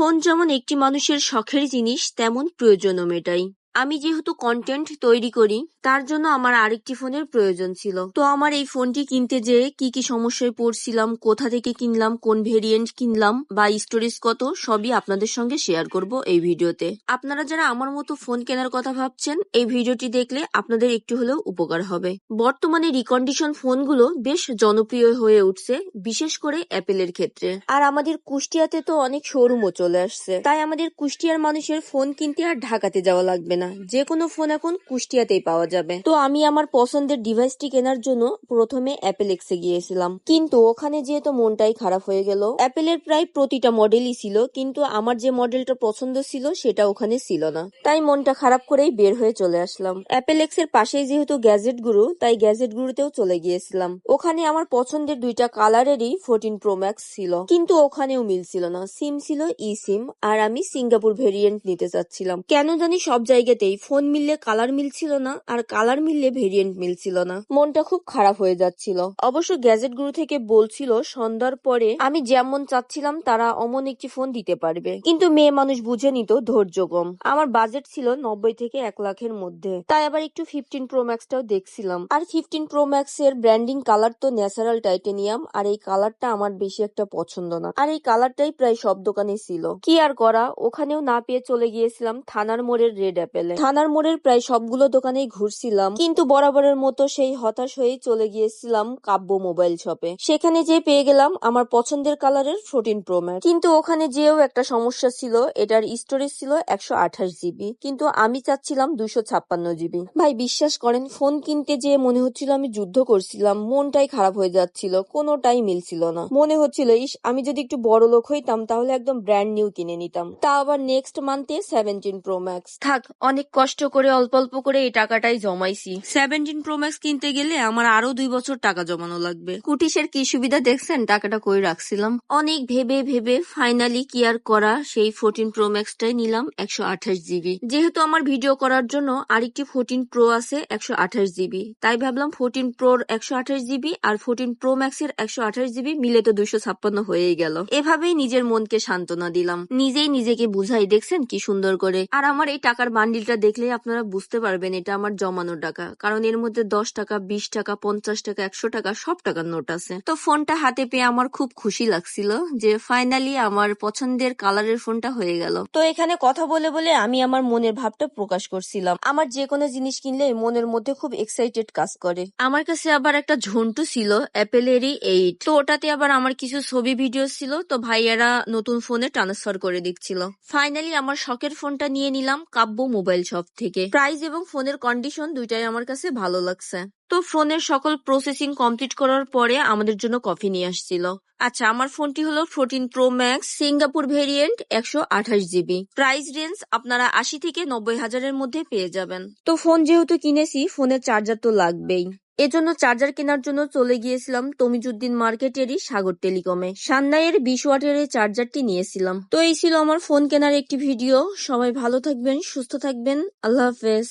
Phone যেমন একটি মানুষের শখের জিনিস তেমন প্রয়োজনও মেটায়। আমি যেহেতু কন্টেন্ট তৈরি করি, তার জন্য আমার আরেকটি ফোনের প্রয়োজন ছিল। তো আমার এই ফোনটি কিনতে যেয়ে কি কি সমস্যায় পড়ছিলাম, কোথা থেকে কিনলাম, কোন ভেরিয়েন্ট কিনলাম বা স্টোরেজ কত, সবই আপনাদের সঙ্গে শেয়ার করব এই ভিডিওতে। আপনারা যারা আমার মতো ফোন কেনার কথা ভাবছেন, এই ভিডিওটি দেখলে আপনাদের একটু হলেও উপকার হবে। বর্তমানে রিকন্ডিশন ফোনগুলো বেশ জনপ্রিয় হয়ে উঠছে, বিশেষ করে অ্যাপেলের ক্ষেত্রে। আর আমাদের কুষ্টিয়াতে তো অনেক শোরুমও চলে আসছে। তাই আমাদের কুষ্টিয়ার মানুষের ফোন কিনতে আর ঢাকাতে যাওয়া লাগবে না। যে কোনো ফোন এখন কুষ্টিয়াতেই পাওয়া যাবে। তো আমি আমার পছন্দের ডিভাইসটি কেনার জন্য প্রথমে অ্যাপেলেক্সে গিয়েছিলাম। কিন্তু ওখানে যেহেতু মনটাই খারাপ হয়ে গেল অ্যাপেলের প্রায় প্রতিটা মডেলই ছিল, কিন্তু আমার যে মডেলটা পছন্দ ছিল সেটা ওখানে ছিল না। তাই মনটা খারাপ করেই বের হয়ে চলে আসলাম। অ্যাপেলেক্স এর পাশেই যেহেতু গ্যাজেট গুরু তাই গ্যাজেট গুরুতেও চলে গিয়েছিলাম। ওখানে আমার পছন্দের দুইটা কালারেরই ফোরটিন প্রো ম্যাক্স ছিল। কিন্তু ওখানেও মিল ছিল না। সিম ছিল ই সিম আর আমি সিঙ্গাপুর ভেরিয়েন্ট নিতে চাচ্ছিলাম। কেন জানি সব জায়গাতেই ফোন মিললে কালার মিলছিল না আর কালার মিললে ভেরিয়েন্ট মিলছিল না। মনটা খুব খারাপ হয়ে যাচ্ছিল। অবশ্য গ্যাজেট গুরু থেকে বলছিল, সন্ধ্যার পরে আমি যেমন চাচ্ছিলাম, তারা অমন একটি ফোন দিতে পারবে। কিন্তু মেয়ে মানুষ বুঝে নিত ধৈর্য কম। আমার বাজেট ছিল নব্বই থেকে এক লাখের মধ্যে। তাই আবার একটু ফিফটিন প্রো ম্যাক্সটাও দেখছিলাম। আর ফিফটিন প্রো ম্যাক্স এর ব্র্যান্ডিং কালার তো ন্যাচারাল টাইটেনিয়াম আর এই কালারটা আমার বেশি একটা পছন্দ না। আর এই কালারটাই প্রায় সব দোকানে ছিল। কি আর করা, ওখানেও না পেয়ে চলে গিয়েছিলাম থানার মোড়ের রেড অ্যাপেলে থানার মোড়ের প্রায় সবগুলো দোকানেই ঘুরছিলাম কিন্তু বরাবরের মতো সেই হতাশ হয়েই চলে গিয়েছিলাম কাব্য মোবাইল শপে। সেখানে যে পেয়ে গেলাম আমার পছন্দের কালারের ফোরটিন প্রো ম্যাক্স। কিন্তু ওখানে যেও একটা সমস্যা ছিল এটার স্টোরেজ ছিল একশো আঠাশ জিবি কিন্তু আমি চাচ্ছিলাম দুশো ছাপ্পান্ন জিবি। ভাই বিশ্বাস করেন ফোন কিনতে যেয়ে মনে হচ্ছিল আমি যুদ্ধ করছিলাম মনটাই খারাপ হয়ে যাচ্ছিল কোনোটাই মিলছিল না। মনে হচ্ছিল ইস আমি যদি একটু বড় লোক হইতাম তাহলে একদম ব্র্যান্ড নিউ কিনে নিতাম। তা আবার নেক্সট মান্থে সেভেন্টিন প্রো ম্যাক্স থাক অনেক কষ্ট করে অল্প অল্প করে এই টাকাটাই জমাইছি। সেভেন্টিন প্রো ম্যাক্স কিনতে গেলে আমার আরও দুই বছর টাকা জমানো লাগবে। কুটিসের কি সুবিধা দেখছেন? টাকাটা কই রাখছিলাম? অনেক ভেবে ভেবে ফাইনালি কি আর করা সেই ফোরটিন প্রো ম্যাক্সটাই নিলাম একশো আঠাশ জিবি যেহেতু আমার ভিডিও করার জন্য আরেকটি ফোরটিন প্রো আছে একশো আঠাশ জিবি তাই ভাবলাম ফোরটিন প্রোর একশো আঠাশ জিবি আর ফোরটিন প্রো ম্যাক্স এর একশো আঠাশ জিবি মিলে তো দুশো ছাপ্পান্ন হয়েই গেল। এভাবেই নিজের মনকে সান্ত্বনা দিলাম। নিজেই নিজেকে বুঝাই দেখছেন কি সুন্দর করে? আর আমার এই টাকার বান্ডিলটা দেখলে আপনারা বুঝতে পারবেন এটা আমার জমানো টাকা। কারণ এর মধ্যে দশ টাকা, বিশ টাকা, পঞ্চাশ টাকা, একশো টাকা সব টাকার নোট আছে। তো ফোনটা হাতে পেয়ে আমার খুব খুশি লাগছিল যে ফাইনালি আমার পছন্দের কালারের ফোনটা হয়ে গেল। তো এখানে কথা বলে বলে আমি আমার মনের ভাবটা প্রকাশ করছিলাম। আমার যে কোনো জিনিস কিনলে মনের মধ্যে খুব এক্সাইটেড কাজ করে। আমার কাছে আবার একটা ঝন্টু ছিল অ্যাপেলেরই এইট তো ওটাতে আবার আমার কিছু ছবি ভিডিও ছিল, তো ভাইয়ারা নতুন ফোনে ট্রান্সফার করে দিচ্ছিল। ফাইনালি আমার শখের ফোনটা নিয়ে নিলাম, কাব্য মোবাইল শপ থেকে। প্রাইস এবং ফোনের কন্ডিশন দুইটাই আমার কাছে ভালো লাগছে। তো ফোনের সকল প্রসেসিং কমপ্লিট করার পরে আমাদের জন্য কফি নিয়ে আসছিল। আচ্ছা আমার ফোনটি হলো fourteen pro max Singapore variant একশো আঠাশ জিবি প্রাইস রেঞ্জ আপনারা আশি থেকে নব্বই হাজারের মধ্যে পেয়ে যাবেন। তো ফোন যেহেতু কিনেছি, ফোনের চার্জার তো লাগবেই। এজন্য চার্জার কেনার জন্য চলে গিয়েছিলাম তমিজুদ্দিন মার্কেটেরই সাগর টেলিকমে। সান্নাইয়ের বিশ ওয়াটের চার্জারটি নিয়েছিলাম। তো এই ছিল আমার ফোন কেনার একটি ভিডিও। সবাই ভালো থাকবেন, সুস্থ থাকবেন। আল্লাহ হাফেজ।